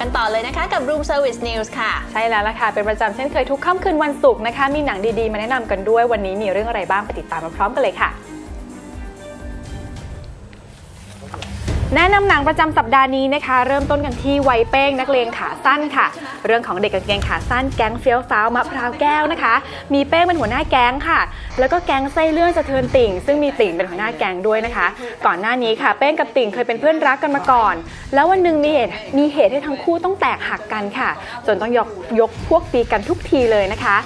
กันต่อเลยนะคะกับ Room Service News ค่ะ ใช่แล้วล่ะค่ะ เป็นประจำเช่นเคยทุกค่ำคืนวันศุกร์นะคะ มีหนังดีๆ มาแนะนำกันด้วยวันนี้มีเรื่องอะไรบ้างไปติดตามมาพร้อมกันเลยค่ะ แนะนำหนังประจำสัปดาห์นี้นะคะ เริ่มต้นกันที่ไวเป้งนักเลงขาสั้นค่ะ เรื่องของเด็กกางเกงขาสั้นแก๊งเฟี้ยวฟ้าวมะพร้าวแก้วนะคะ มีเป้งเป็นหัวหน้าแก๊งค่ะ แล้วก็แก๊งไส้เลื่อนสะเทือนติ่ง ซึ่งมีติ่งเป็นหัวหน้าแก๊งด้วยนะคะ ก่อนหน้านี้ค่ะ เป้งกับติ่งเคยเป็นเพื่อนรักกันมาก่อน แล้ววันหนึ่งมีเหตุมีเหตุให้ทั้งคู่ต้องแตกหักกันค่ะ จนต้องยกยกพวกตีกันทุกทีเลยนะคะ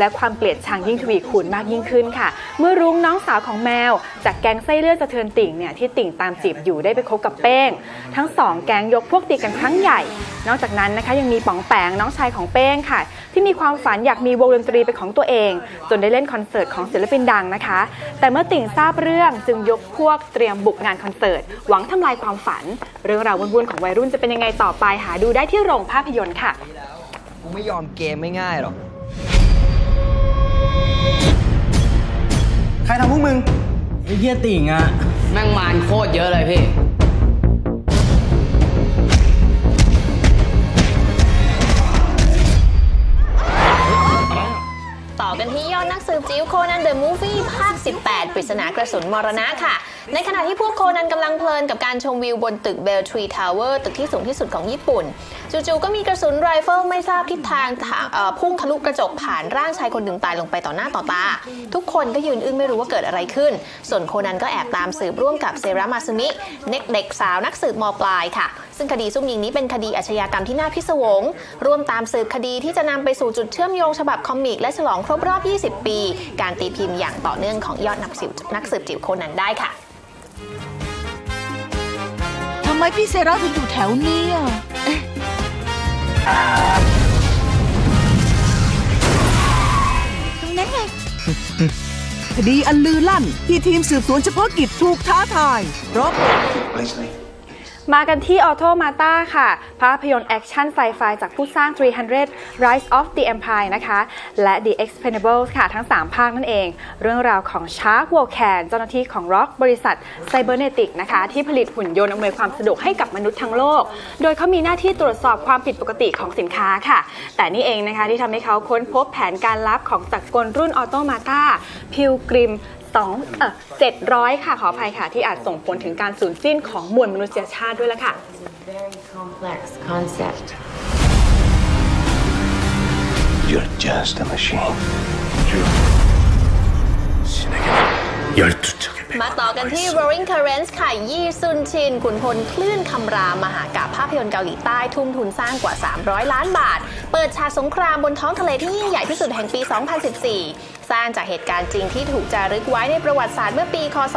และความเกลียดชังยิ่งทวีคูณมากยิ่งขึ้นค่ะ เมื่อรุ้งน้องสาวของแมว จากแก๊งไส้เลือดสะเทือนติ่งเนี่ยที่ติ่งตามจีบอยู่ได้ไปคบกับเป้ง ทั้งสองแก๊งยกพวกตีกันครั้งใหญ่ นอกจากนั้นนะคะยังมีป๋องแปงน้องชายของเป้งค่ะ ที่มีความฝันอยากมีวงดนตรีเป็นของตัวเอง จนได้เล่นคอนเสิร์ตของศิลปินดังนะคะ แต่เมื่อติ่งทราบเรื่องจึงยกพวกเตรียมบุกงานคอนเสิร์ตหวังทำลายความฝัน เรื่องราววุ่นๆของวัยรุ่นจะเป็นยังไงต่อไปหาดูได้ที่โรงภาพยนตร์ค่ะ กูไม่ยอมเกมไม่ง่ายหรอก ใครทำพวกมึงไอ้เฮียติ่งอะแม่งมานโคตรเยอะเลยพี่ นักสืบจิ๋วโคนันเดอะมูฟวี่ภาค 18 ปริศนากระสุนมรณะค่ะ ในขณะที่พวกโคนันกำลังเพลินกับการชมวิวบนตึกเบลทรีทาวเวอร์ตึกที่สูงที่สุดของญี่ปุ่น จู่ๆก็มีกระสุนไรเฟิลไม่ทราบทิศทางพุ่งทะลุกระจกผ่านร่างชายคนหนึ่งตายลงไปต่อหน้าต่อตา ทุกคนก็ยืนอึ้งไม่รู้ว่าเกิดอะไรขึ้น ส่วนโคนันก็แอบตามสืบร่วมกับเซรามาซึมิเน็กเด็กสาวนักสืบมปลายค่ะ ซึ่งคดีซุ่มยิงนี้เป็นคดีอาชญากรรมที่น่าพิศวง ร่วมตามสืบคดีที่จะนำไปสู่จุดเชื่อมโยงฉบับคอมิก และฉลองครบรอบ 20 ปี การตีพิมพ์อย่างต่อเนื่องของยอดนักสืบนักสืบจิ๋วโคนันได้ค่ะทำไมพี่เซราถึงอยู่แถวนี้อะเอ๊ะตรงนั้นไงคดีอันลือลั่นที่ทีมสืบสวนเฉพาะกิจถูกท้าทายรบ มากันที่ Auto Mata ค่ะ ภาพยนตร์แอคชั่นไซไฟจากผู้สร้าง 300 Rise of the Empire นะคะ และ The Expendables ค่ะ ทั้ง 3 ภาคนั่นเอง เรื่องราวของ Shark w o l c a n เจ้าหน้าที่ของ Rock บริษัท Cybernetic นะคะ ที่ผลิตหุ่นยนต์อำนวยความสะดวกให้กับมนุษย์ทั้งโลก โดยเขามีหน้าที่ตรวจสอบความผิดปกติของสินค้าค่ะ แต่นี่เองนะคะที่ทำให้เขาค้นพบแผนการลับของจักกลรุ่น Auto Mata พิวกริม สองเออเจ็ดร้อยค่ะ ขออภัยค่ะ ที่อาจส่งผลถึงการสูญสิ้นของมวลมนุษยชาติด้วยละค่ะ very complex concept. You're just a machine. 신에게 열두 척의 มาต่อกันที่ Roaring Currents ค่ะ ยี่ซุนชิน ขุนพลคลื่นคำรามมหากาพย์ภาพยนตร์เกาหลีใต้ทุ่มทุนสร้างกว่า 300 ล้านบาท เปิดฉากสงครามบนท้องทะเลที่ยิ่งใหญ่ที่สุดแห่งปี 2014 สร้างจากเหตุการณ์จริงที่ถูกจารึกไว้ในประวัติศาสตร์เมื่อปี คศ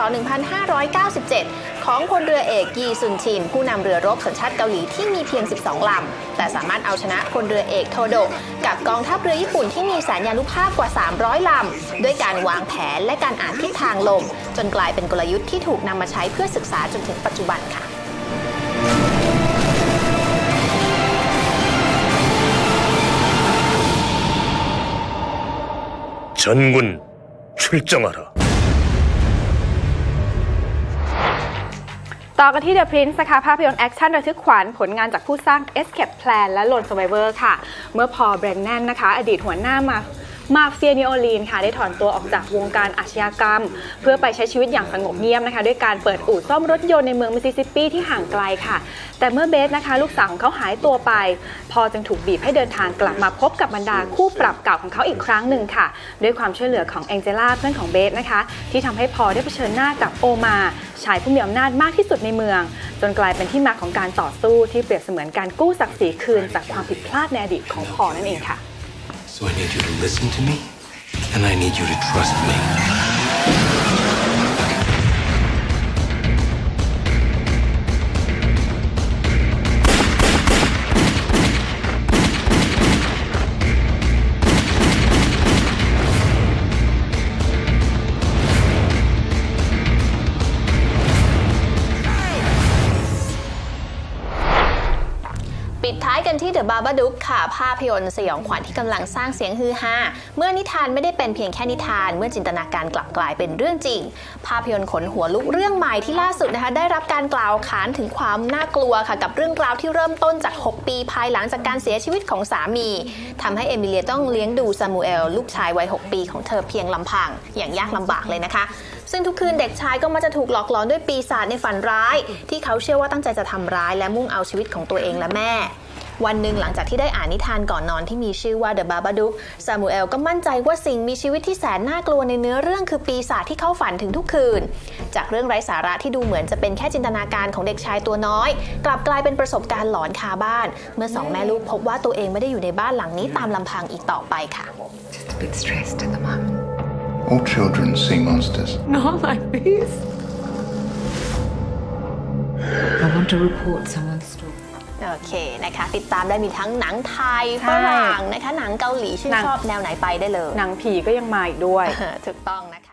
1597 ของพลเรือเอกยีซุนชิน ผู้นำเรือรบสัญชาติเกาหลีที่มีเพียง 12 ลำ แต่สามารถเอาชนะพลเรือเอกโทโดะกับกองทัพเรือญี่ปุ่นที่มีแสนยานุภาพกว่า 300 ลำ ด้วยการวางแผนและการอ่านทิศทางลม จนกลายเป็นกลยุทธ์ที่ถูกนำมาใช้เพื่อศึกษาจนถึงปัจจุบันค่ะ 전군 출정하라. ต่อกันที่ The Prince นะคะภาพยนตร์แอคชั่นระทึกขวัญผลงานจากผู้สร้าง Escape Plan และ Lone Survivor ค่ะ เมื่อพอเบรนแนนนะคะ อดีตหัวหน้ามา มาเฟียนิโอลีนค่ะได้ถอนตัวออกจากวงการอาชญากรรม เพื่อไปใช้ชีวิตอย่างสงบเงียบนะคะ ด้วยการเปิดอู่ซ่อมรถยนต์ในเมืองมิสซิสซิปปีที่ห่างไกลค่ะ แต่เมื่อเบสนะคะ ลูกสาวของเขาหายตัวไป พอจึงถูกบีบให้เดินทางกลับมาพบกับบรรดาคู่ปรับเก่าของเขาอีกครั้งหนึ่งค่ะ ด้วยความช่วยเหลือของแองเจล่าเพื่อนของเบสนะคะ ที่ทำให้พอได้เผชิญหน้ากับโอมาชายผู้มีอำนาจมากที่สุดในเมือง จนกลายเป็นที่มาของการต่อสู้ที่เปรียบเสมือนการกู้ศักดิ์ศรีคืนจากความผิดพลาดในอดีตของพอนั่นเองค่ะ So I need you to listen to me, and I need you to trust me. ปิดท้ายกันที่ The The Babadook ค่ะ ภาพยนตร์สยองขวัญที่กำลังสร้างเสียงฮือฮาเมื่อนิทานไม่ได้เป็นเพียงแค่นิทาน เมื่อจินตนาการกลับกลายเป็นเรื่องจริง ภาพยนตร์ขนหัวลุกเรื่องใหม่ที่ล่าสุดนะคะ ได้รับการกล่าวขานถึงความน่ากลัวค่ะ กับเรื่องราวที่เริ่มต้นจาก 6 ปีภายหลังจากการเสียชีวิตของสามีทำให้เอมิเลียต้องเลี้ยงดูซามูเอลลูกชายวัย 6 ปีของเธอเพียงลำพัง อย่างยากลำบากเลยนะคะ ซึ่งทุกคืนเด็กชายก็มักจะถูกหลอกหลอนด้วยปีศาจในฝันร้าย ที่เขาเชื่อว่าตั้งใจจะทำร้ายและมุ่งเอาชีวิตของตัวเองและแม่ วันหนึ่งหลังจากที่ได้อ่านนิทานก่อนนอนที่มีชื่อว่า The Babadook ซามูเอลก็มั่นใจว่าสิ่งมีชีวิตที่แสนน่ากลัวในเนื้อเรื่องคือปีศาจที่เข้าฝันถึงทุกคืน จากเรื่องไร้สาระที่ดูเหมือนจะเป็นแค่จินตนาการของเด็กชายตัวน้อย กลับกลายเป็นประสบการณ์หลอนคาบ้าน เมื่อสองแม่ลูกพบว่าตัวเองไม่ได้อยู่ในบ้านหลังนี้ตามลำพังอีกต่อไปค่ะ Just a bit stressed at the moment. All children see monsters. Not like this. I want to report someone's story. โอเคนะคะ ติดตามได้มีทั้งหนังไทยใช่ฝรั่งนะคะ หนังเกาหลีชื่นหนังชอบแนวไหนไปได้เลย หนังผีก็ยังมาอีกด้วย ถูกต้องนะคะ